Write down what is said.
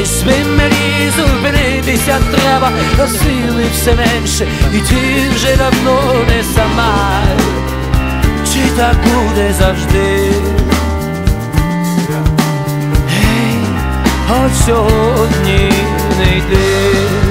і би мені зупинитися треба, та сили все менше, і ти вже давно не сама. Чи так буде завжди? Гей, от сьогодні не йди.